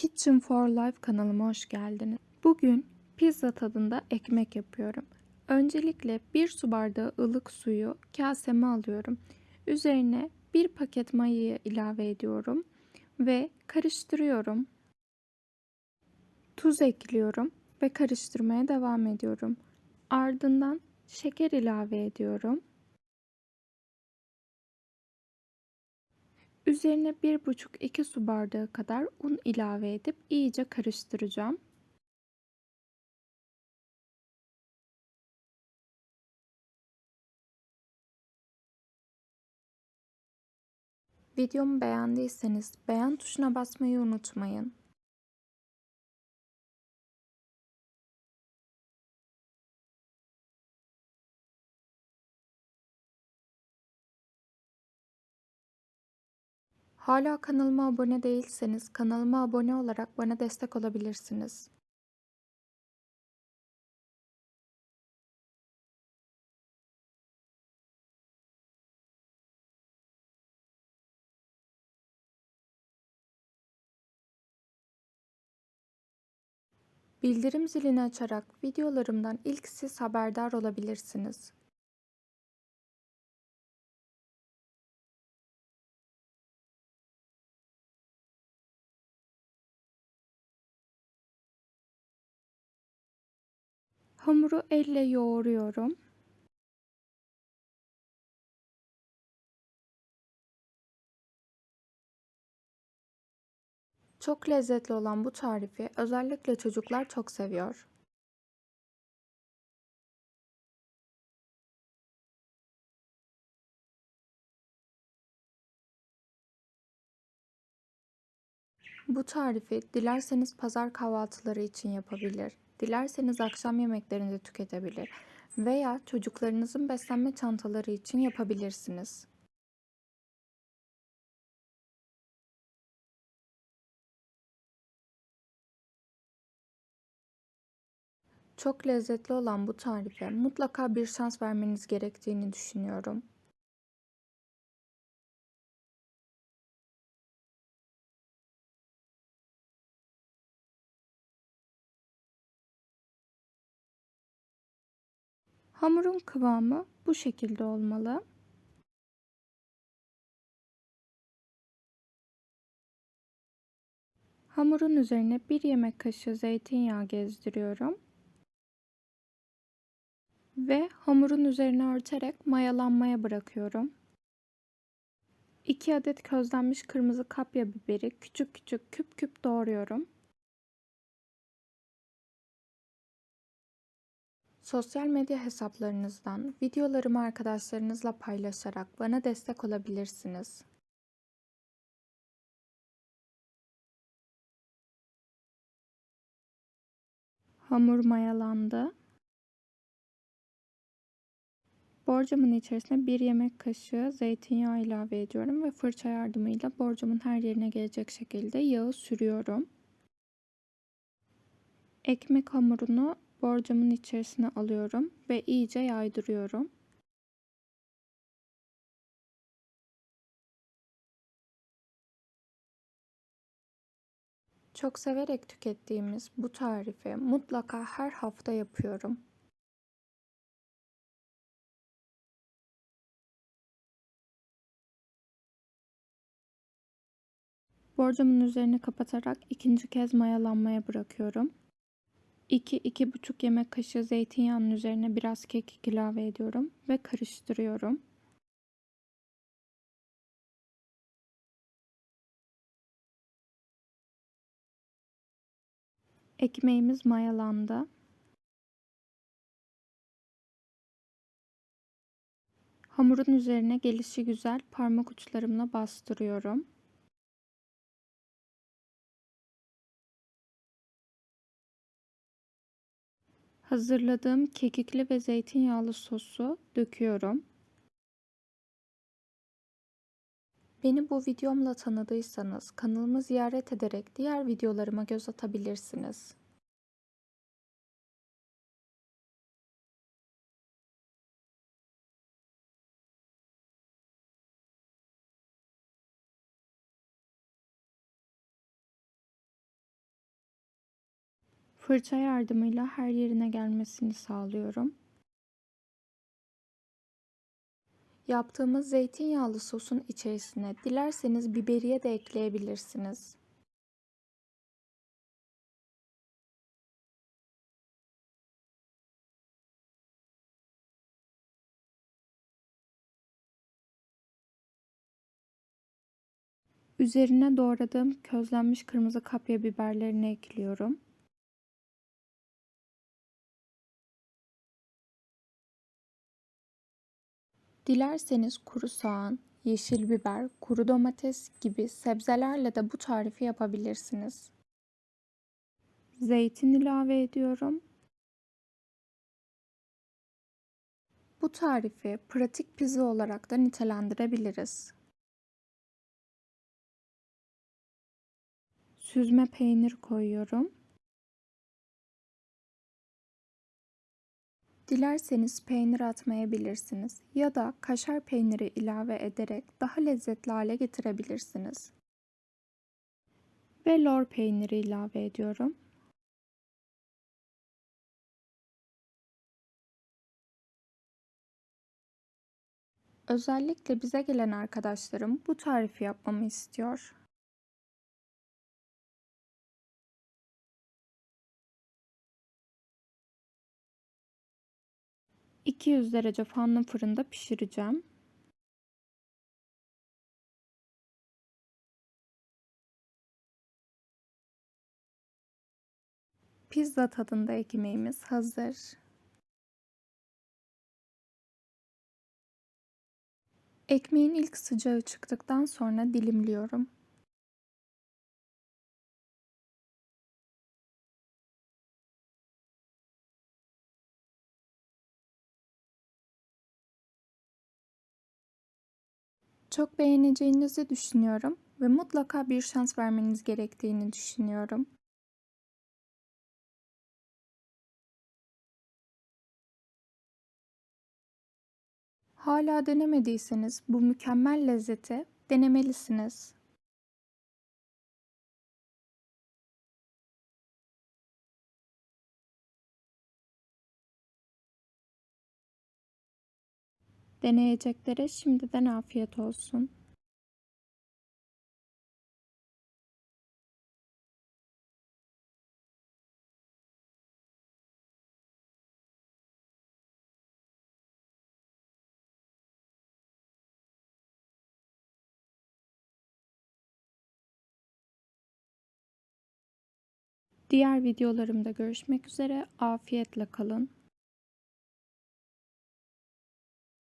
Kitchen for Life kanalıma hoş geldiniz. Bugün pizza tadında ekmek yapıyorum. Öncelikle bir su bardağı ılık suyu kaseme alıyorum. Üzerine bir paket mayayı ilave ediyorum ve karıştırıyorum. Tuz ekliyorum ve karıştırmaya devam ediyorum. Ardından şeker ilave ediyorum. Üzerine 1,5-2 su bardağı kadar un ilave edip iyice karıştıracağım. Videomu beğendiyseniz beğen tuşuna basmayı unutmayın. Hala kanalıma abone değilseniz kanalıma abone olarak bana destek olabilirsiniz. Bildirim zilini açarak videolarımdan ilk siz haberdar olabilirsiniz. Hamuru elle yoğuruyorum. Çok lezzetli olan bu tarifi özellikle çocuklar çok seviyor. Bu tarifi dilerseniz pazar kahvaltıları için yapabilir, dilerseniz akşam yemeklerinde tüketebilir veya çocuklarınızın beslenme çantaları için yapabilirsiniz. Çok lezzetli olan bu tarife mutlaka bir şans vermeniz gerektiğini düşünüyorum. Hamurun kıvamı bu şekilde olmalı. Hamurun üzerine bir yemek kaşığı zeytinyağı gezdiriyorum. Ve hamurun üzerine örterek mayalanmaya bırakıyorum. 2 adet közlenmiş kırmızı kapya biberi küçük küçük küp küp doğruyorum. Sosyal medya hesaplarınızdan videolarımı arkadaşlarınızla paylaşarak bana destek olabilirsiniz. Hamur mayalandı. Borcamın içerisine bir yemek kaşığı zeytinyağı ilave ediyorum ve fırça yardımıyla borcamın her yerine gelecek şekilde yağı sürüyorum. Ekmek hamurunu borcamın içerisine alıyorum ve iyice yaydırıyorum. Çok severek tükettiğimiz bu tarifi mutlaka her hafta yapıyorum. Borcamın üzerine kapatarak ikinci kez mayalanmaya bırakıyorum. 2-2,5 yemek kaşığı zeytinyağının üzerine biraz kekik ilave ediyorum ve karıştırıyorum. Ekmeğimiz mayalandı. Hamurun üzerine gelişi güzel parmak uçlarımla bastırıyorum. Hazırladığım kekikli ve zeytinyağlı sosu döküyorum. Beni bu videomla tanıdıysanız kanalımı ziyaret ederek diğer videolarıma göz atabilirsiniz. Fırça yardımıyla her yerine gelmesini sağlıyorum. Yaptığımız zeytinyağlı sosun içerisine dilerseniz biberiye de ekleyebilirsiniz. Üzerine doğradığım közlenmiş kırmızı kapya biberlerini ekliyorum. Dilerseniz kuru soğan, yeşil biber, kuru domates gibi sebzelerle de bu tarifi yapabilirsiniz. Zeytin ilave ediyorum. Bu tarifi pratik pizza olarak da nitelendirebiliriz. Süzme peynir koyuyorum. Dilerseniz peynir atmayabilirsiniz ya da kaşar peyniri ilave ederek daha lezzetli hale getirebilirsiniz. Ve lor peyniri ilave ediyorum. Özellikle bize gelen arkadaşlarım bu tarifi yapmamı istiyor. ...200 derece fanlı fırında pişireceğim. Pizza tadında ekmeğimiz hazır. Ekmeğin ilk sıcağı çıktıktan sonra dilimliyorum. Çok beğeneceğinizi düşünüyorum ve mutlaka bir şans vermeniz gerektiğini düşünüyorum. Hala denemediyseniz bu mükemmel lezzeti denemelisiniz. Deneyeceklere şimdiden afiyet olsun. Diğer videolarımda görüşmek üzere. Afiyetle kalın.